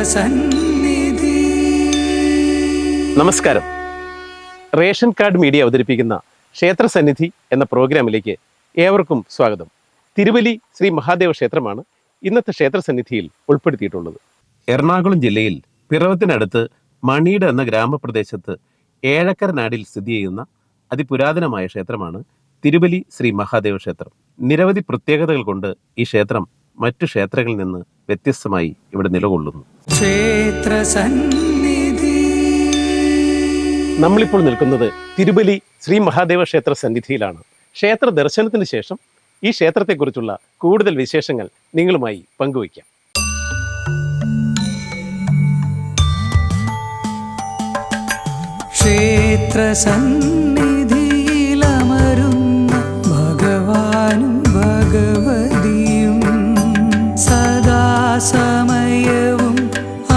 ക്ഷേത്രസന്നിധി നമസ്കാരം. Ration card media അവതരിപ്പിക്കുന്ന ക്ഷേത്രസന്നിധി എന്ന പ്രോഗ്രാമിലേക്ക് ഏവർക്കും സ്വാഗതം. തിരുവലി ശ്രീ മഹാദേവ ക്ഷേത്രമാണ് ഇന്നത്തെ ക്ഷേത്ര സന്നിധിയിൽ ഉൾപ്പെടുത്തിയിട്ടുള്ളത്. എറണാകുളം ജില്ലയിൽ പിറവത്തിനടുത്ത് മണിയുടെ എന്ന ഗ്രാമപ്രദേശത്ത് ഏഴക്കര നാടിൽ സ്ഥിതി ചെയ്യുന്ന അതിപുരാതനമായ ക്ഷേത്രമാണ് തിരുവലി ശ്രീ മഹാദേവ ക്ഷേത്രം. നിരവധി പ്രത്യേകതകൾ കൊണ്ട് ഈ ക്ഷേത്രം മറ്റു ക്ഷേത്രങ്ങളിൽ നിന്ന് വ്യത്യസ്തമായി ഇവിടെ നിലകൊള്ളുന്നു. നമ്മളിപ്പോൾ നിൽക്കുന്നത് തിരുബലി ശ്രീ മഹാദേവ ക്ഷേത്ര സന്നിധിയിലാണ്. ക്ഷേത്ര ദർശനത്തിന് ശേഷം ഈ ക്ഷേത്രത്തെക്കുറിച്ചുള്ള കൂടുതൽ വിശേഷങ്ങൾ നിങ്ങളുമായി പങ്കുവയ്ക്കാം. ക്ഷേത്ര സന്നിധിയിലമരുന്ന ഭഗവാനും ഭഗവതിയും സദാസമയവും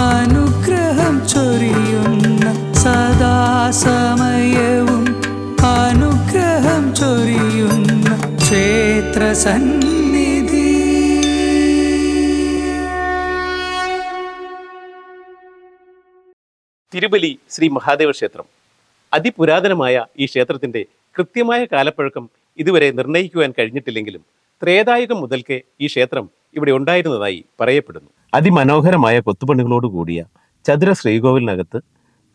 അനുഗ്രഹം ചൊരിയുന്ന സദാ സമയവും അനുഗ്രഹം ചൊരിയുന്ന ക്ഷേത്ര സന്നിധി തിരുബലി ശ്രീ മഹാദേവ ക്ഷേത്രം. അതിപുരാതനമായ ഈ ക്ഷേത്രത്തിന്റെ കൃത്യമായ കാലപ്പഴക്കം ഇതുവരെ നിർണയിക്കുവാൻ കഴിഞ്ഞിട്ടില്ലെങ്കിലും ത്രേതായുഗം മുതൽക്കേ ഈ ക്ഷേത്രം ഇവിടെ ഉണ്ടായിരുന്നതായി പറയപ്പെടുന്നു. അതിമനോഹരമായ കൊത്തുപണികളോട് കൂടിയ ചതുര ശ്രീകോവിലിനകത്ത്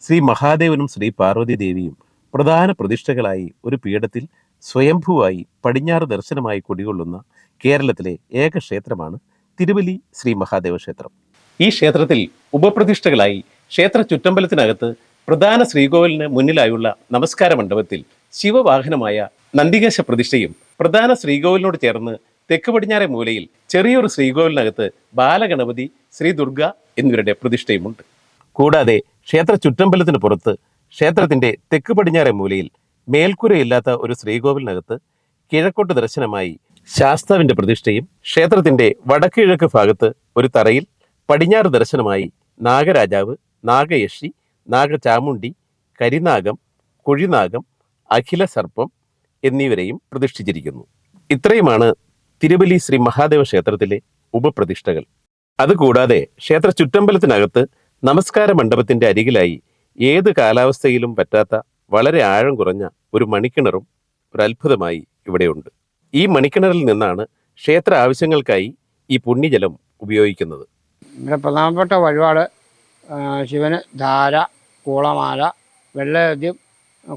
ശ്രീ മഹാദേവനും ശ്രീ പാർവതി ദേവിയും പ്രധാന പ്രതിഷ്ഠകളായി ഒരു പീഠത്തിൽ സ്വയംഭൂവായി പടിഞ്ഞാറ് ദർശനമായി കുടികൊള്ളുന്ന കേരളത്തിലെ ഏക ക്ഷേത്രമാണ് തിരുവലി ശ്രീ മഹാദേവ ക്ഷേത്രം. ഈ ക്ഷേത്രത്തിൽ ഉപപ്രതിഷ്ഠകളായി ക്ഷേത്ര ചുറ്റമ്പലത്തിനകത്ത് പ്രധാന ശ്രീകോവിലിന് മുന്നിലായുള്ള നമസ്കാര മണ്ഡപത്തിൽ ശിവവാഹനമായ നന്ദികേശ പ്രതിഷ്ഠയും പ്രധാന ശ്രീകോവിലിനോട് ചേർന്ന് തെക്ക് പടിഞ്ഞാറെ മൂലയിൽ ചെറിയൊരു ശ്രീകോവിലിനകത്ത് ബാലഗണപതി ശ്രീ ദുർഗ എന്നിവരുടെ പ്രതിഷ്ഠയുമുണ്ട്. കൂടാതെ ക്ഷേത്ര ചുറ്റമ്പലത്തിന് പുറത്ത് ക്ഷേത്രത്തിന്റെ തെക്ക് പടിഞ്ഞാറെ മൂലയിൽ മേൽക്കൂരയില്ലാത്ത ഒരു ശ്രീകോവിലിനകത്ത് കിഴക്കോട്ട് ദർശനമായി ശാസ്താവിന്റെ പ്രതിഷ്ഠയും ക്ഷേത്രത്തിന്റെ വടക്ക് കിഴക്ക് ഭാഗത്ത് ഒരു തറയിൽ പടിഞ്ഞാറ് ദർശനമായി നാഗരാജാവ് നാഗയക്ഷി നാഗചാമുണ്ടി കരിനാഗം കുഴിനാഗം അഖില സർപ്പം എന്നിവരെയും പ്രതിഷ്ഠിച്ചിരിക്കുന്നു. ഇത്രയുമാണ് തിരുവലി ശ്രീ മഹാദേവ ക്ഷേത്രത്തിലെ ഉപപ്രതിഷ്ഠകൾ. അതുകൂടാതെ ക്ഷേത്ര ചുറ്റമ്പലത്തിനകത്ത് നമസ്കാര മണ്ഡപത്തിന്റെ അരികിലായി ഏത് കാലാവസ്ഥയിലും പറ്റാത്ത വളരെ ആഴം കുറഞ്ഞ ഒരു മണിക്കിണറും ഒരു അത്ഭുതമായി ഇവിടെയുണ്ട്. ഈ മണിക്കിണറിൽ നിന്നാണ് ക്ഷേത്ര ആവശ്യങ്ങൾക്കായി ഈ പുണ്യജലം ഉപയോഗിക്കുന്നത്. ഇവിടെ പ്രധാനപ്പെട്ട വഴിപാട് ശിവന് ധാര കൂളമാല വെള്ളയദ്യം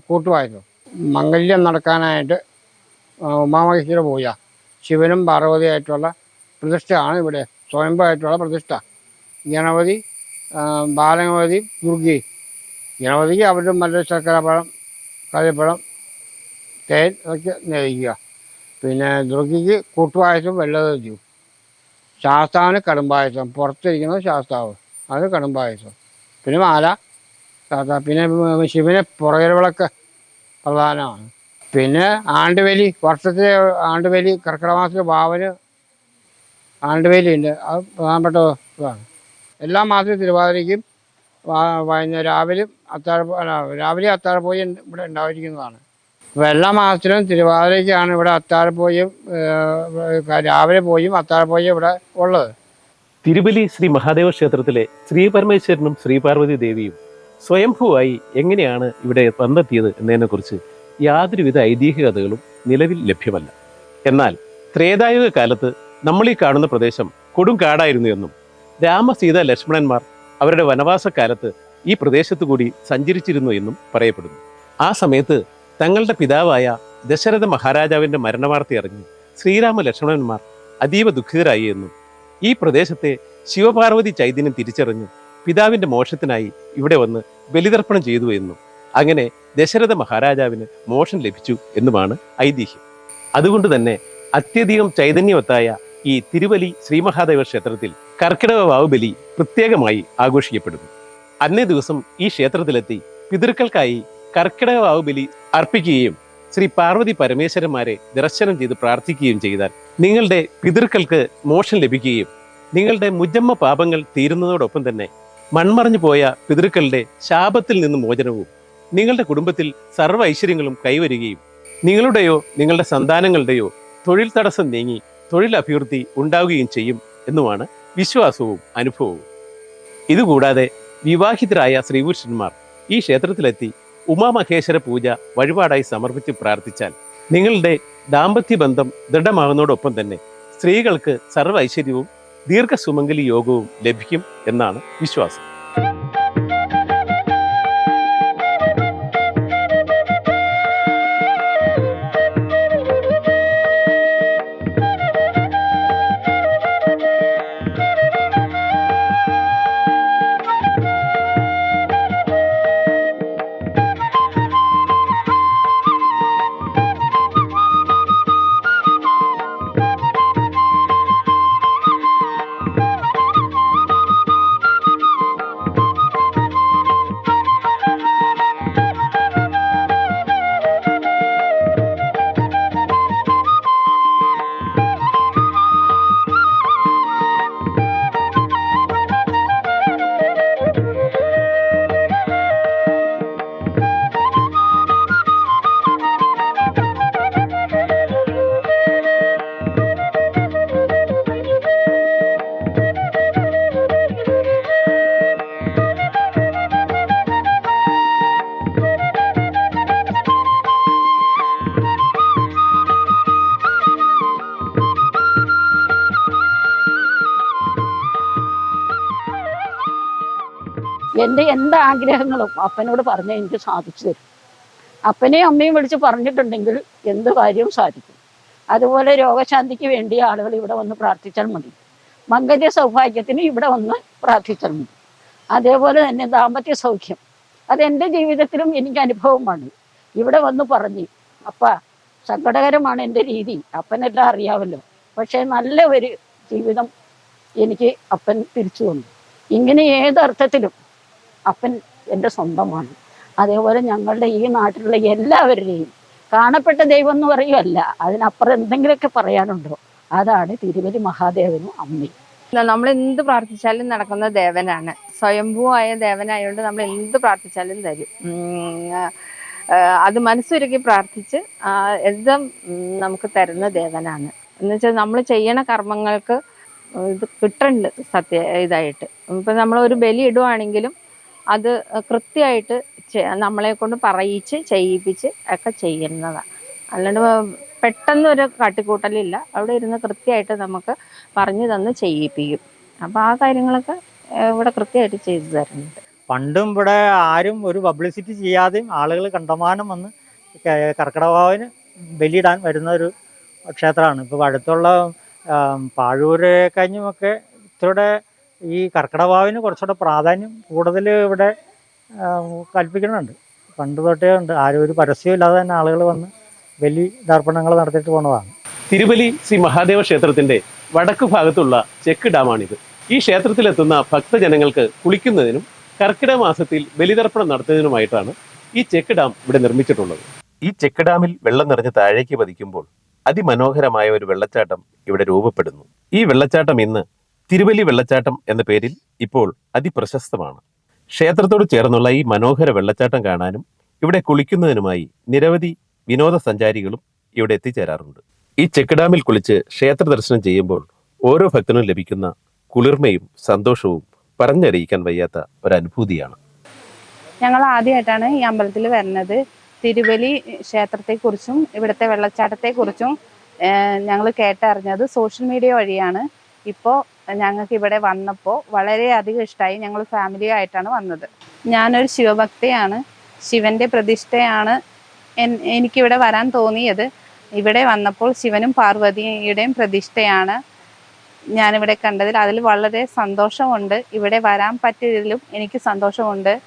കൂട്ടുവായിരുന്നു മംഗല്യം നടക്കാനായിട്ട് ഉമാമഹേശ്വര പൂജ. ശിവനും പാർവതിയായിട്ടുള്ള പ്രതിഷ്ഠയാണ് ഇവിടെ സ്വയംഭമായിട്ടുള്ള പ്രതിഷ്ഠ. ഗണപതി ബാലഗണപതി ദുർഗി. ഗണപതിക്ക് അവരുടെ മറ്റു ശർക്കരപ്പഴം കറിപ്പഴം തേൻ ഒക്കെ നയിക്കുക പിന്നെ ദുർഗിക്ക് കൂട്ടുപായസം വെള്ളയദ്യം ശാസ്താവിന് കടുംപായസം പുറത്തിരിക്കുന്നത് ശാസ്താവ്. അത് കടുംപായസം. പിന്നെ മാല പിന്നെ ശിവനെ പുറകിൽ വിളക്ക് പ്രധാനമാണ്. പിന്നെ ആണ്ടുവേലി വർഷത്തിലെ ആണ്ടുവേലി കർക്കിടക മാസത്തിലെ ആണ്ടുവേലി ഉണ്ട് അത് പ്രധാനപ്പെട്ട ഇതാണ്. എല്ലാ മാസവും തിരുവാതിരയ്ക്കും വൈകുന്നേരം രാവിലെ അത്താഴ രാവിലെ അത്താഴപ്പൂജ ഇവിടെ ഉണ്ടായിരിക്കുന്നതാണ്. അപ്പോൾ എല്ലാ മാസത്തിലും തിരുവാതിരയ്ക്കാണ് ഇവിടെ അത്താഴപ്പൂജയും ഏഹ്, രാവിലെ പോയും അത്താഴപ്പോയും ഇവിടെ ഉള്ളത്. തിരുബലി ശ്രീ മഹാദേവ ക്ഷേത്രത്തിലെ ശ്രീ പരമേശ്വരനും ശ്രീ പാർവതി ദേവിയും സ്വയംഭൂവായി എങ്ങനെയാണ് ഇവിടെ വന്നെത്തിയത് എന്നതിനെക്കുറിച്ച് യാതൊരുവിധ ഐതിഹ്യകഥകളും നിലവിൽ ലഭ്യമല്ല. എന്നാൽ ത്രേതായുഗ കാലത്ത് നമ്മൾ ഈ കാണുന്ന പ്രദേശം കൊടും കാടായിരുന്നു എന്നും രാമസീത ലക്ഷ്മണന്മാർ അവരുടെ വനവാസ കാലത്ത് ഈ പ്രദേശത്തു കൂടി സഞ്ചരിച്ചിരുന്നു എന്നും പറയപ്പെടുന്നു. ആ സമയത്ത് തങ്ങളുടെ പിതാവായ ദശരഥ മഹാരാജാവിന്റെ മരണവാർത്ത അറിഞ്ഞ് ശ്രീരാമ ലക്ഷ്മണന്മാർ അതീവ ദുഃഖിതരായി എന്നും ഈ പ്രദേശത്തെ ശിവപാർവതി ചൈതന്യം തിരിച്ചറിഞ്ഞ് പിതാവിന്റെ മോക്ഷത്തിനായി ഇവിടെ വന്ന് ബലിതർപ്പണം ചെയ്തു എന്നും അങ്ങനെ ദശരഥ മഹാരാജാവിന് മോക്ഷം ലഭിച്ചു എന്നുമാണ് ഐതിഹ്യം. അതുകൊണ്ട് തന്നെ അത്യധികം ചൈതന്യവത്തായ ഈ തിരുവലി ശ്രീമഹാദേവ ക്ഷേത്രത്തിൽ കർക്കിടക വാവുബലി പ്രത്യേകമായി ആഘോഷിക്കപ്പെടുന്നു. അന്നേ ദിവസം ഈ ക്ഷേത്രത്തിലെത്തി പിതൃക്കൾക്കായി കർക്കിടക വാവുബലി അർപ്പിക്കുകയും ശ്രീ പാർവതി പരമേശ്വരന്മാരെ ദർശനം ചെയ്ത് പ്രാർത്ഥിക്കുകയും ചെയ്താൽ നിങ്ങളുടെ പിതൃക്കൾക്ക് മോക്ഷം ലഭിക്കുകയും നിങ്ങളുടെ മുജമ്മ പാപങ്ങൾ തീരുന്നതോടൊപ്പം തന്നെ മൺമറഞ്ഞു പോയ പിതൃക്കളുടെ ശാപത്തിൽ നിന്ന് മോചനവും നിങ്ങളുടെ കുടുംബത്തിൽ സർവ ഐശ്വര്യങ്ങളും കൈവരികയും നിങ്ങളുടെയോ നിങ്ങളുടെ സന്താനങ്ങളുടെയോ തൊഴിൽ തടസ്സം നീങ്ങി തൊഴിൽ അഭിവൃദ്ധി ഉണ്ടാവുകയും ചെയ്യും എന്നുമാണ് വിശ്വാസവും അനുഭവവും. ഇതുകൂടാതെ വിവാഹിതരായ ശ്രീപുരുഷന്മാർ ഈ ക്ഷേത്രത്തിലെത്തി ഉമാമഹേശ്വര പൂജ വഴിപാടായി സമർപ്പിച്ച് പ്രാർത്ഥിച്ചാൽ നിങ്ങളുടെ ദാമ്പത്യ ബന്ധം ദൃഢമാകുന്നതോടൊപ്പം തന്നെ സ്ത്രീകൾക്ക് സർവ ഐശ്വര്യവും ദീർഘസുമംഗലി യോഗവും ലഭിക്കും എന്നാണ് വിശ്വാസം. എന്റെ എന്ത് ആഗ്രഹങ്ങളും അപ്പനോട് പറഞ്ഞാൽ എനിക്ക് സാധിച്ചു തരും. അപ്പനെയും അമ്മയും വിളിച്ച് പറഞ്ഞിട്ടുണ്ടെങ്കിൽ എന്ത് കാര്യവും സാധിക്കും. അതുപോലെ രോഗശാന്തിക്ക് വേണ്ടി ആളുകൾ ഇവിടെ വന്ന് പ്രാർത്ഥിച്ചാൽ മതി. മംഗല്യ സൗഭാഗ്യത്തിന് ഇവിടെ വന്ന് പ്രാർത്ഥിച്ചാൽ മതി. അതേപോലെ തന്നെ ദാമ്പത്യ സൗഖ്യം. അത് അതെന്റെ ജീവിതത്തിലും എനിക്ക് അനുഭവമാണ്. ഇവിടെ വന്ന് പറഞ്ഞ് അപ്പ സങ്കടകരമാണ് എന്റെ രീതി. അപ്പനെല്ലാം അറിയാമല്ലോ പക്ഷേ നല്ല ഒരു ജീവിതം എനിക്ക് അപ്പൻ തിരിച്ചു തന്നു. ഇങ്ങനെ ഏതർത്ഥത്തിലും അപ്പൻ എന്റെ സ്വന്തമാണ്. അതേപോലെ ഞങ്ങളുടെ ഈ നാട്ടിലുള്ള എല്ലാവരുടെയും കാണപ്പെട്ട ദൈവം എന്ന് പറയുമല്ല അതിനപ്പുറം എന്തെങ്കിലുമൊക്കെ പറയാനുണ്ടോ? അതാണ് തിരുവരി മഹാദേവനും അമ്മി നമ്മൾ എന്ത് പ്രാർത്ഥിച്ചാലും നടക്കുന്ന ദേവനാണ്. സ്വയംഭൂവായ ദേവനായതുകൊണ്ട് നമ്മൾ എന്ത് പ്രാർത്ഥിച്ചാലും തരും. അത് മനസ്സുരുക്കി പ്രാർത്ഥിച്ച് എന്തും നമുക്ക് തരുന്ന ദേവനാണ്. എന്ന് വെച്ചാൽ നമ്മൾ ചെയ്യണ കർമ്മങ്ങൾക്ക് ഇത് കിട്ടുന്നുണ്ട് സത്യ ഇതായിട്ട്. ഇപ്പം നമ്മൾ ഒരു ബലി ഇടുവാണെങ്കിലും അത് കൃത്യമായിട്ട് നമ്മളെ കൊണ്ട് പറയിച്ച് ചെയ്യിപ്പിച്ച് ഒക്കെ ചെയ്യുന്നതാണ് അല്ലാണ്ട് പെട്ടെന്ന് ഒരു കാട്ടിക്കൂട്ടലില്ല. അവിടെ ഇരുന്ന് കൃത്യമായിട്ട് നമുക്ക് പറഞ്ഞു തന്ന് ചെയ്യിപ്പിക്കും. അപ്പോൾ ആ കാര്യങ്ങളൊക്കെ ഇവിടെ കൃത്യമായിട്ട് ചെയ്തു തരുന്നുണ്ട്. പണ്ടും ഇവിടെ ആരും ഒരു പബ്ലിസിറ്റി ചെയ്യാതെയും ആളുകൾ കണ്ടമാനം വന്ന് കർക്കിടകവാവിന് ബലിയിടാൻ വരുന്ന ഒരു ക്ഷേത്രമാണ്. ഇപ്പോൾ അടുത്തുള്ള പാഴൂര് കഴിഞ്ഞുമൊക്കെ ഇത്തിരിയുടെ ഈ കർക്കിടകവാവിന് കുറച്ചുകൂടെ പ്രാധാന്യം കൂടുതൽ ഇവിടെ കൽപ്പിക്കുന്നുണ്ട്. പണ്ട് തൊട്ടേ ഉണ്ട്. ആരും ഒരു പരസ്യം ഇല്ലാതെ തന്നെ ആളുകൾ വന്ന് ബലി ദർപ്പണങ്ങൾ നടത്തിയിട്ട് പോണതാണ്. തിരുവലി ശ്രീ മഹാദേവ ക്ഷേത്രത്തിന്റെ വടക്ക് ഭാഗത്തുള്ള ചെക്ക് ഡാമാണിത്. ഈ ക്ഷേത്രത്തിലെത്തുന്ന ഭക്തജനങ്ങൾക്ക് കുളിക്കുന്നതിനും കർക്കിടക മാസത്തിൽ ബലിതർപ്പണം നടത്തുന്നതിനുമായിട്ടാണ് ഈ ചെക്ക് ഡാം ഇവിടെ നിർമ്മിച്ചിട്ടുള്ളത്. ഈ ചെക്ക് ഡാമിൽ വെള്ളം നിറഞ്ഞ് താഴേക്ക് പതിക്കുമ്പോൾ അതിമനോഹരമായ ഒരു വെള്ളച്ചാട്ടം ഇവിടെ രൂപപ്പെടുന്നു. ഈ വെള്ളച്ചാട്ടം ഇന്ന് തിരുവല്ലി വെള്ളച്ചാട്ടം എന്ന പേരിൽ ഇപ്പോൾ അതിപ്രശസ്തമാണ്. ക്ഷേത്രത്തോട് ചേർന്നുള്ള ഈ മനോഹര വെള്ളച്ചാട്ടം കാണാനും ഇവിടെ കുളിക്കുന്നതിനുമായി നിരവധി വിനോദസഞ്ചാരികളും ഇവിടെ എത്തിച്ചേരാറുണ്ട്. ഈ ചെക്ക് ഡാമിൽ കുളിച്ച് ക്ഷേത്ര ദർശനം ചെയ്യുമ്പോൾ ഓരോ ഭക്തനും ലഭിക്കുന്ന കുളിർമയും സന്തോഷവും പറഞ്ഞറിയിക്കാൻ വയ്യാത്ത ഒരു അനുഭൂതിയാണ് ഞങ്ങൾ ആദ്യമായിട്ടാണ് ഈ അമ്പലത്തിൽ വരുന്നത്. തിരുവലി ക്ഷേത്രത്തെക്കുറിച്ചും ഇവിടുത്തെ വെള്ളച്ചാട്ടത്തെക്കുറിച്ചും ഞങ്ങൾ കേട്ടറിഞ്ഞത് സോഷ്യൽ മീഡിയ വഴിയാണ്. ഇപ്പോൾ ഞങ്ങൾക്ക് ഇവിടെ വന്നപ്പോൾ വളരെയധികം ഇഷ്ടമായി. ഞങ്ങൾ ഫാമിലി ആയിട്ടാണ് വന്നത്. ഞാനൊരു ശിവഭക്തയാണ്. ശിവന്റെ പ്രതിഷ്ഠയാണ് എനിക്കിവിടെ വരാൻ തോന്നിയത്. ഇവിടെ വന്നപ്പോൾ ശിവനും പാർവതിയുടെയും പ്രതിഷ്ഠയാണ് ഞാനിവിടെ കണ്ടതിൽ. അതിൽ വളരെ സന്തോഷമുണ്ട്. ഇവിടെ വരാൻ പറ്റിയതിലും എനിക്ക് സന്തോഷമുണ്ട്.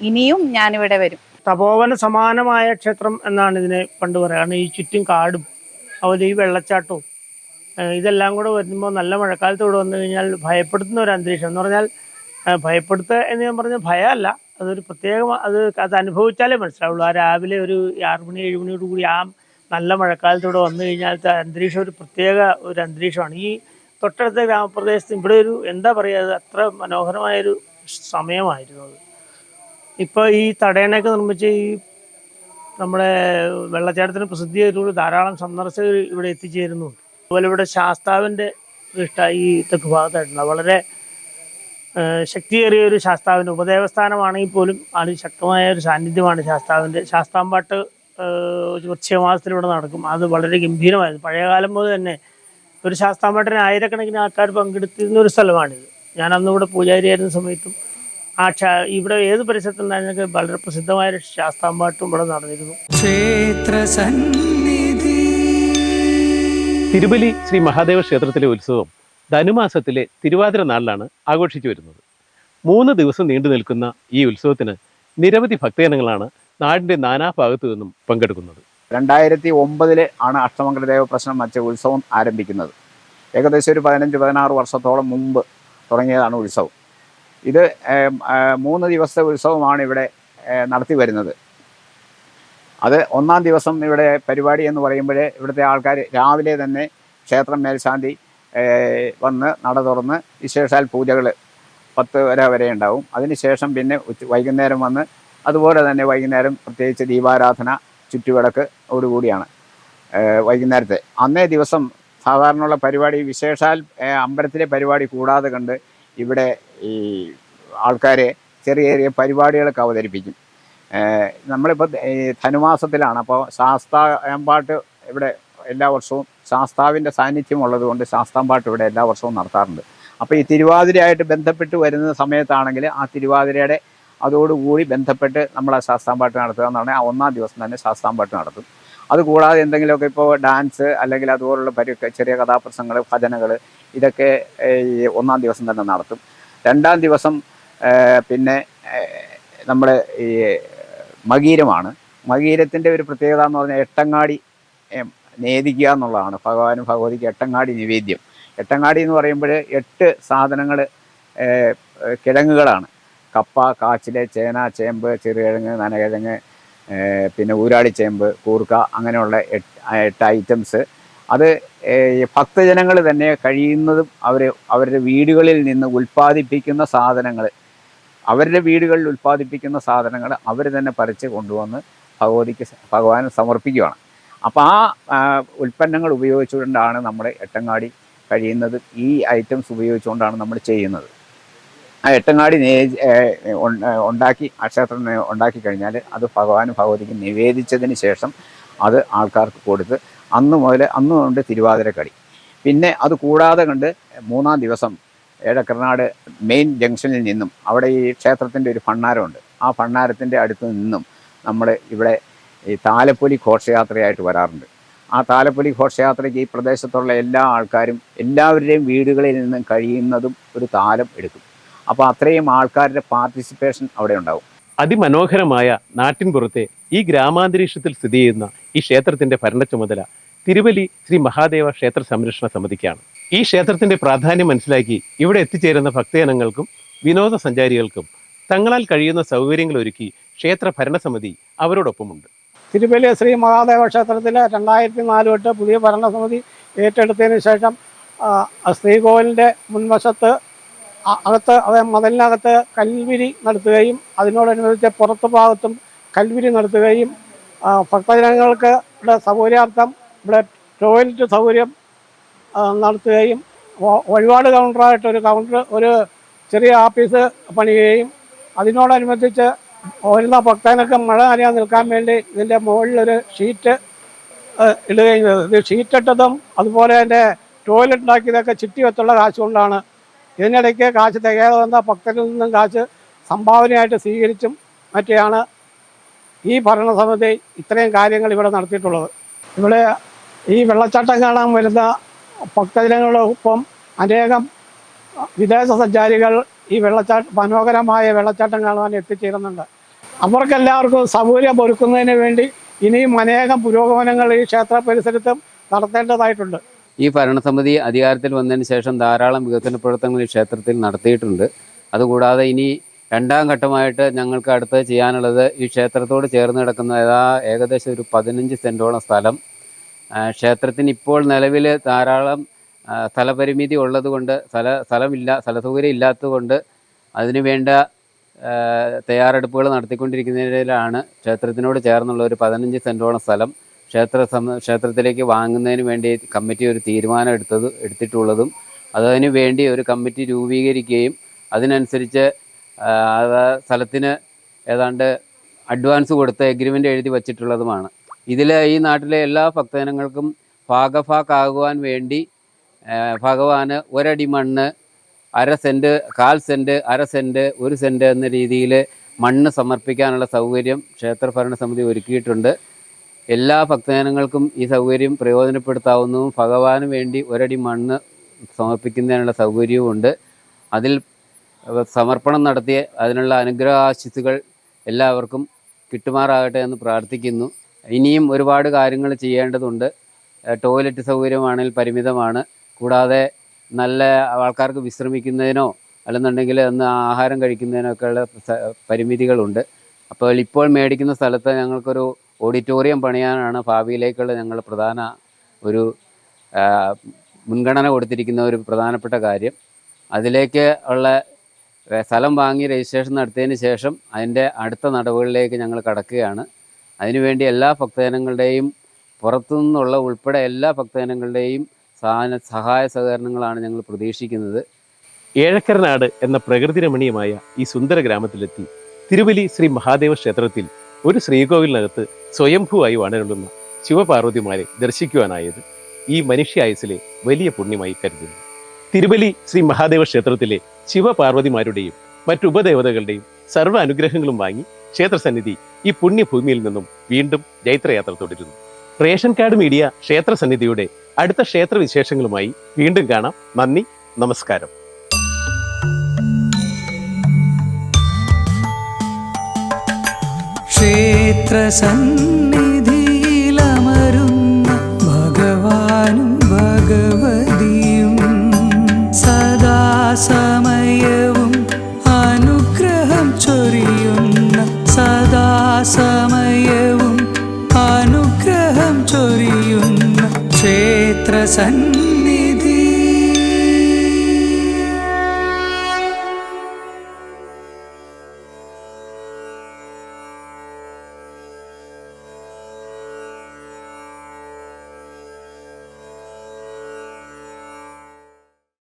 ഇനിയും ഞാനിവിടെ വരും. തപോവന സമാനമായ ക്ഷേത്രം എന്നാണ് ഇതിനെ പണ്ട് പറയുക ഈ ചുറ്റും കാടും അതുപോലെ ഈ വെള്ളച്ചാട്ടവും ഇതെല്ലാം കൂടെ വരുമ്പോൾ നല്ല മഴക്കാലത്ത് ഇവിടെ വന്നു കഴിഞ്ഞാൽ ഭയപ്പെടുത്തുന്ന ഒരു അന്തരീക്ഷം എന്ന് പറഞ്ഞാൽ ഭയപ്പെടുത്തുക എന്ന് ഞാൻ പറഞ്ഞ ഭയമല്ല. അതൊരു പ്രത്യേക അത് അത് അനുഭവിച്ചാലേ മനസ്സിലാവുള്ളൂ. ആ രാവിലെ ഒരു ആറ് മണി ഏഴ് മണിയോട് കൂടി ആ നല്ല മഴക്കാലത്ത് ഇവിടെ വന്നു കഴിഞ്ഞാൽ അന്തരീക്ഷം ഒരു പ്രത്യേക ഒരു അന്തരീക്ഷമാണ്. ഈ തൊട്ടടുത്ത ഗ്രാമപ്രദേശത്ത് ഇവിടെ ഒരു എന്താ പറയുക അത്ര മനോഹരമായൊരു സമയമായിരുന്നു അത്. ഇപ്പോൾ ഈ തടയണയൊക്കെ നിർമ്മിച്ച് ഈ നമ്മുടെ വെള്ളച്ചാട്ടത്തിന് പ്രസിദ്ധിയായിട്ടുള്ള ധാരാളം സന്ദർശകർ ഇവിടെ എത്തിച്ചേരുന്നുണ്ട്. അതുപോലെ ഇവിടെ ശാസ്താവിന്റെ പ്രതിഷ്ഠ ഈ തെക്ക് ഭാഗത്തായിട്ടുണ്ട് വളരെ ശക്തിയേറിയ ഒരു ശാസ്താവിന്റെ ഉപദേവസ്ഥാനമാണെങ്കിൽ പോലും അതിശക്തമായ ഒരു സാന്നിധ്യമാണ് ശാസ്താവിന്റെ. ശാസ്താംപാട്ട് ഏഹ് വൃശ്ചികമാസത്തിൽ ഇവിടെ നടക്കും. അത് വളരെ ഗംഭീരമായിരുന്നു. പഴയകാലം മുതൽ തന്നെ ഒരു ശാസ്താംപാട്ടിന് ആയിരക്കണക്കിന് ആൾക്കാർ പങ്കെടുത്തിരുന്ന ഒരു സ്ഥലമാണിത്. ഞാൻ അന്ന് ഇവിടെ പൂജാരിയായിരുന്ന സമയത്തും ആ ഇവിടെ ഏത് പരിസരത്തുണ്ടായിരുന്നൊക്കെ വളരെ പ്രസിദ്ധമായ ഒരു ശാസ്താംപാട്ടും ഇവിടെ നടന്നിരുന്നു. ക്ഷേത്ര തിരുബലി ശ്രീ മഹാദേവ ക്ഷേത്രത്തിലെ ഉത്സവം ധനുമാസത്തിലെ തിരുവാതിര നാളിലാണ് ആഘോഷിച്ചു വരുന്നത്. മൂന്ന് ദിവസം നീണ്ടു നിൽക്കുന്ന ഈ ഉത്സവത്തിന് നിരവധി ഭക്തജനങ്ങളാണ് നാടിന്റെ നാനാഭാഗത്തു നിന്നും പങ്കെടുക്കുന്നത്. രണ്ടായിരത്തി ഒമ്പതിലെ ആണ് അഷ്ടമംഗലദേവ പ്രശ്നം വച്ച ഉത്സവം ആരംഭിക്കുന്നത്. ഏകദേശം ഒരു പതിനഞ്ച് പതിനാറ് വർഷത്തോളം മുമ്പ് തുടങ്ങിയതാണ് ഉത്സവം. ഇത് മൂന്ന് ദിവസത്തെ ഉത്സവമാണ് ഇവിടെ നടത്തി വരുന്നത്. അത് ഒന്നാം ദിവസം ഇവിടെ പരിപാടി എന്ന് പറയുമ്പോൾ ഇവിടുത്തെ ആൾക്കാർ രാവിലെ തന്നെ ക്ഷേത്രം മേൽശാന്തി വന്ന് നട തുറന്ന് വിശേഷാൽ പൂജകൾ പത്ത് വരെ വരെ ഉണ്ടാവും. അതിനുശേഷം പിന്നെ ഉച്ച വൈകുന്നേരം വന്ന് അതുപോലെ തന്നെ വൈകുന്നേരം പ്രത്യേകിച്ച് ദീപാരാധന ചുറ്റുവിളക്ക് ഓടുകൂടിയാണ്. വൈകുന്നേരത്തെ. അന്നേ ദിവസം സാധാരണയുള്ള പരിപാടി വിശേഷാൽ അമ്പലത്തിലെ പരിപാടി കൂടാതെ കണ്ട് ഇവിടെ ഈ ആൾക്കാരെ ചെറിയ ചെറിയ പരിപാടികളൊക്കെ അവതരിപ്പിക്കും. നമ്മളിപ്പോൾ ധനുമാസത്തിലാണ്. അപ്പോൾ ശാസ്താമ്പാട്ട് ഇവിടെ എല്ലാ വർഷവും ശാസ്താവിന്റെ സാന്നിധ്യം ഉള്ളതുകൊണ്ട് ശാസ്താമ്പാട്ട് ഇവിടെ എല്ലാ വർഷവും നടത്താറുണ്ട്. അപ്പോൾ ഈ തിരുവാതിരയായിട്ട് ബന്ധപ്പെട്ട് വരുന്ന സമയത്താണെങ്കിൽ ആ തിരുവാതിരയുടെ അതോടുകൂടി ബന്ധപ്പെട്ട് നമ്മൾ ആ ശാസ്താമ്പാട്ട് നടത്തുക എന്നാണ് ആ ഒന്നാം ദിവസം തന്നെ ശാസ്താമ്പാട്ട് നടത്തും. അതുകൂടാതെ എന്തെങ്കിലുമൊക്കെ ഇപ്പോൾ ഡാൻസ് അല്ലെങ്കിൽ അതുപോലുള്ള പരി ചെറിയ കഥാപ്രസംഗങ്ങൾ ഭജനകൾ ഇതൊക്കെ ഈ ഒന്നാം ദിവസം തന്നെ നടത്തും. രണ്ടാം ദിവസം പിന്നെ നമ്മൾ ഈ മകീരമാണ്. മകീരത്തിന്റെ ഒരു പ്രത്യേകത എന്ന് പറഞ്ഞാൽ എട്ടങ്ങാടി നേദിക്കുക എന്നുള്ളതാണ്. ഭഗവാനും ഭഗവതിക്ക് എട്ടങ്ങാടി നിവേദ്യം. എട്ടങ്ങാടി എന്ന് പറയുമ്പോൾ എട്ട് സാധനങ്ങൾ കിഴങ്ങുകളാണ്. കപ്പ കാച്ചിൽ ചേന ചേമ്പ് ചെറുകിഴങ്ങ് നനകിഴങ്ങ് പിന്നെ പിന്നെ ഊരാടിച്ചേമ്പ് കൂർക്ക അങ്ങനെയുള്ള എട്ട് ഐറ്റംസ് അത് ഭക്തജനങ്ങൾ തന്നെ കഴിയുന്നതും അവർ അവരുടെ വീടുകളിൽ നിന്ന് ഉൽപ്പാദിപ്പിക്കുന്ന സാധനങ്ങൾ. അവരുടെ വീടുകളിൽ ഉൽപ്പാദിപ്പിക്കുന്ന സാധനങ്ങൾ അവർ തന്നെ പറിച്ച് കൊണ്ടുവന്ന് ഭഗവതിക്ക് ഭഗവാൻ സമർപ്പിക്കുകയാണ് അപ്പോൾ ആ ഉൽപ്പന്നങ്ങൾ ഉപയോഗിച്ചുകൊണ്ടാണ് നമ്മുടെ എട്ടങ്ങാടി കഴിയുന്നത് ഈ ഐറ്റംസ് ഉപയോഗിച്ചുകൊണ്ടാണ് നമ്മൾ ചെയ്യുന്നത്. ആ എട്ടങ്ങാടി ഉണ്ടാക്കി ആ ക്ഷേത്രം ഉണ്ടാക്കി കഴിഞ്ഞാൽ അത് ഭഗവാനും ഭഗവതിക്ക് നിവേദിച്ചതിന് ശേഷം അത് ആൾക്കാർക്ക് കൊടുത്ത് അന്ന് മുതൽ അന്ന് കൊണ്ട് തിരുവാതിരക്കളി പിന്നെ അത് കൂടാതെ കണ്ട് മൂന്നാം ദിവസം ഏഴക്കർനാട് മെയിൻ ജംഗ്ഷനിൽ നിന്നും അവിടെ ഈ ക്ഷേത്രത്തിന്റെ ഒരു ഭണ്ണാരമുണ്ട് ആ ഭണ്ണാരത്തിന്റെ അടുത്ത് നിന്നും നമ്മൾ ഇവിടെ ഈ താലപ്പൊലി ഘോഷയാത്രയായിട്ട് വരാറുണ്ട്. ആ താലപ്പൊലി ഘോഷയാത്രയ്ക്ക് ഈ പ്രദേശത്തുള്ള എല്ലാ ആൾക്കാരും എല്ലാവരുടെയും വീടുകളിൽ നിന്നും കഴിയുന്നതും ഒരു താലം എടുക്കും. അപ്പോൾ അത്രയും ആൾക്കാരുടെ പാർട്ടിസിപ്പേഷൻ അവിടെ ഉണ്ടാവും. അതിമനോഹരമായ നാട്ടിൻപുറത്തെ ഈ ഗ്രാമാന്തരീക്ഷത്തിൽ സ്ഥിതി ചെയ്യുന്ന ഈ ക്ഷേത്രത്തിന്റെ ഭരണ ചുമതല തിരുവലി ശ്രീ മഹാദേവ ക്ഷേത്ര സംരക്ഷണ സമിതിക്കാണ്. ഈ ക്ഷേത്രത്തിന്റെ പ്രാധാന്യം മനസ്സിലാക്കി ഇവിടെ എത്തിച്ചേരുന്ന ഭക്തജനങ്ങൾക്കും വിനോദസഞ്ചാരികൾക്കും തങ്ങളാൽ കഴിയുന്ന സൗകര്യങ്ങൾ ഒരുക്കി ക്ഷേത്ര ഭരണസമിതി അവരോടൊപ്പമുണ്ട്. തിരുപ്പതി ശ്രീ മഹാദേവ ക്ഷേത്രത്തിലെ രണ്ടായിരത്തി നാല് തൊട്ട് പുതിയ ഭരണസമിതി ഏറ്റെടുത്തതിന് ശേഷം ശ്രീകോവിലിന്റെ മുൻവശത്ത് അകത്ത് അതായത് മതിലിനകത്ത് കൽവിരി നടത്തുകയും അതിനോടനുബന്ധിച്ച് പുറത്ത് ഭാഗത്തും കൽവിരി നടത്തുകയും ഭക്തജനങ്ങൾക്ക് ഇവിടെ സൗകര്യാർത്ഥം ഇവിടെ ടോയ്ലറ്റ് സൗകര്യം നടത്തുകയും ഒരുപാട് കൗണ്ടറായിട്ട് ഒരു കൗണ്ടർ ഒരു ചെറിയ ആഫീസ് പണിയുകയും അതിനോടനുബന്ധിച്ച് വരുന്ന ഭക്തനൊക്കെ മഴ നനയാൻ നിൽക്കാൻ വേണ്ടി ഇതിന്റെ മുകളിലൊരു ഷീറ്റ് ഇടുകയും ചെയ്തത് ഇത് ഷീറ്റ് ഇട്ടതും അതുപോലെ തന്നെ ടോയ്ലറ്റ് ഉണ്ടാക്കിയതൊക്കെ ചിട്ടി വെച്ചുള്ള കാശ് കൊണ്ടാണ് ഇതിനിടയ്ക്ക് കാശ് തികയാതെ വന്ന ഭക്തരിൽ നിന്നും കാശ് സംഭാവനയായിട്ട് സ്വീകരിച്ചും മറ്റെയാണ് ഈ ഭരണസമിതി ഇത്രയും കാര്യങ്ങൾ ഇവിടെ നടത്തിയിട്ടുള്ളത്. ഇവിടെ ഈ വെള്ളച്ചാട്ടം കാണാൻ വരുന്ന ഭക്തജനങ്ങളോടൊപ്പം അനേകം വിദേശ സഞ്ചാരികൾ ഈ വെള്ളച്ചാട്ട മനോഹരമായ വെള്ളച്ചാട്ടം കാണുവാൻ എത്തിച്ചേരുന്നുണ്ട്. അവർക്കെല്ലാവർക്കും സൗകര്യം ഒരുക്കുന്നതിന് വേണ്ടി ഇനിയും അനേകം പുരോഗമനങ്ങൾ ഈ ക്ഷേത്ര പരിസരത്തും നടത്തേണ്ടതായിട്ടുണ്ട്. ഈ ഭരണസമിതി അധികാരത്തിൽ വന്നതിന് ശേഷം ധാരാളം വികസന പ്രവർത്തനങ്ങൾ ഈ ക്ഷേത്രത്തിൽ നടത്തിയിട്ടുണ്ട്. അതുകൂടാതെ ഇനി രണ്ടാം ഘട്ടമായിട്ട് ഞങ്ങൾക്ക് അടുത്ത് ചെയ്യാനുള്ളത് ഈ ക്ഷേത്രത്തോട് ചേർന്ന് കിടക്കുന്ന ഏകദേശം ഒരു പതിനഞ്ച് സെന്റോളം സ്ഥലം ക്ഷേത്രത്തിന് ഇപ്പോൾ നിലവിൽ ധാരാളം സ്ഥലപരിമിതി ഉള്ളതുകൊണ്ട് സ്ഥല സ്ഥലമില്ല സ്ഥല സൗകര്യം ഇല്ലാത്തതുകൊണ്ട് അതിനുവേണ്ട തയ്യാറെടുപ്പുകൾ നടത്തിക്കൊണ്ടിരിക്കുന്നതിലാണ് ക്ഷേത്രത്തിനോട് ചേർന്നുള്ള ഒരു പതിനഞ്ച് സെന്റോളം സ്ഥലം ക്ഷേത്ര ക്ഷേത്രത്തിലേക്ക് വാങ്ങുന്നതിന് വേണ്ടി കമ്മിറ്റി ഒരു തീരുമാനം എടുത്തത് എടുത്തിട്ടുള്ളതും അതിനു വേണ്ടി ഒരു കമ്മിറ്റി രൂപീകരിക്കുകയും അതിനനുസരിച്ച് സ്ഥലത്തിന് ഏതാണ്ട് അഡ്വാൻസ് കൊടുത്ത് എഗ്രിമെന്റ് എഴുതി വച്ചിട്ടുള്ളതുമാണ്. ഇതിൽ ഈ നാട്ടിലെ എല്ലാ ഭക്തജനങ്ങൾക്കും ഭാഗഭാക്കാകുവാൻ വേണ്ടി ഭഗവാന് ഒരടി മണ്ണ് അര സെന്റ് കാൽ സെന്റ് അര സെന്റ് ഒരു സെന്റ് എന്ന രീതിയിൽ മണ്ണ് സമർപ്പിക്കാനുള്ള സൗകര്യം ക്ഷേത്ര ഭരണസമിതി ഒരുക്കിയിട്ടുണ്ട്. എല്ലാ ഭക്തജനങ്ങൾക്കും ഈ സൗകര്യം പ്രയോജനപ്പെടുത്താവുന്നതും ഭഗവാന് വേണ്ടി ഒരടി മണ്ണ് സമർപ്പിക്കുന്നതിനുള്ള സൗകര്യവുമുണ്ട് അതിൽ സമർപ്പണം നടത്തിയ അതിനുള്ള അനുഗ്രഹാശിസുകൾ എല്ലാവർക്കും കിട്ടുമാറാകട്ടെ എന്ന് പ്രാർത്ഥിക്കുന്നു. ഇനിയും ഒരുപാട് കാര്യങ്ങൾ ചെയ്യേണ്ടതുണ്ട്. ടോയ്ലറ്റ് സൗകര്യമാണെങ്കിൽ പരിമിതമാണ്. കൂടാതെ നല്ല ആൾക്കാർക്ക് വിശ്രമിക്കുന്നതിനോ അല്ലെന്നുണ്ടെങ്കിൽ ഒന്ന് ആഹാരം കഴിക്കുന്നതിനോ ഒക്കെയുള്ള പരിമിതികളുണ്ട്. അപ്പോൾ ഇപ്പോൾ മേടിക്കുന്ന സ്ഥലത്ത് ഞങ്ങൾക്കൊരു ഓഡിറ്റോറിയം പണിയാനാണ് ഭാവിയിലേക്കുള്ള ഞങ്ങൾ പ്രധാന ഒരു മുൻഗണന കൊടുത്തിരിക്കുന്ന ഒരു പ്രധാനപ്പെട്ട കാര്യം. അതിലേക്ക് ഉള്ള സ്ഥലം വാങ്ങി രജിസ്ട്രേഷൻ നടത്തിയതിന് ശേഷം അതിന്റെ അടുത്ത നടപടികളിലേക്ക് ഞങ്ങൾ കടക്കുകയാണ്. അതിനുവേണ്ടി എല്ലാ ഭക്തജനങ്ങളുടെയും പുറത്തു നിന്നുള്ള ഉൾപ്പെടെ എല്ലാ ഭക്തജനങ്ങളുടെയും സഹായ സഹായ സഹകരണങ്ങളാണ് ഞങ്ങൾ പ്രതീക്ഷിക്കുന്നത്. ഏഴക്കരനാട് എന്ന പ്രകൃതി രമണീയമായ ഈ സുന്ദര ഗ്രാമത്തിലെത്തി തിരുവലി ശ്രീ മഹാദേവ ക്ഷേത്രത്തിൽ ഒരു ശ്രീകോവിലിനകത്ത് സ്വയംഭൂവായി വാണരുളുന്ന ശിവപാർവതിമാരെ ദർശിക്കുവാനായത് ഈ മനുഷ്യായുസിലെ വലിയ പുണ്യമായി കരുതുന്നു. തിരുവലി ശ്രീ മഹാദേവ ക്ഷേത്രത്തിലെ ശിവപാർവതിമാരുടെയും മറ്റു ഉപദേവതകളുടെയും സർവ അനുഗ്രഹങ്ങളും വാങ്ങി ക്ഷേത്രസന്നിധി ഈ പുണ്യഭൂമിയിൽ നിന്നും വീണ്ടും ജൈത്രയാത്ര തുടരുന്നു. റേഷൻ കാർഡ് മീഡിയ ക്ഷേത്രസന്നിധിയുടെ അടുത്ത ക്ഷേത്ര വിശേഷങ്ങളുമായി വീണ്ടും കാണാം. നന്ദി നമസ്കാരം. ക്ഷേത്രസന്നിധിയിലമരുന്ന ഭഗവാനും ഭഗവതിയും സദാസമയവും സദാസമയവും അനുഗ്രഹം ചൊരിയുന്ന ക്ഷേത്രസന്നിധി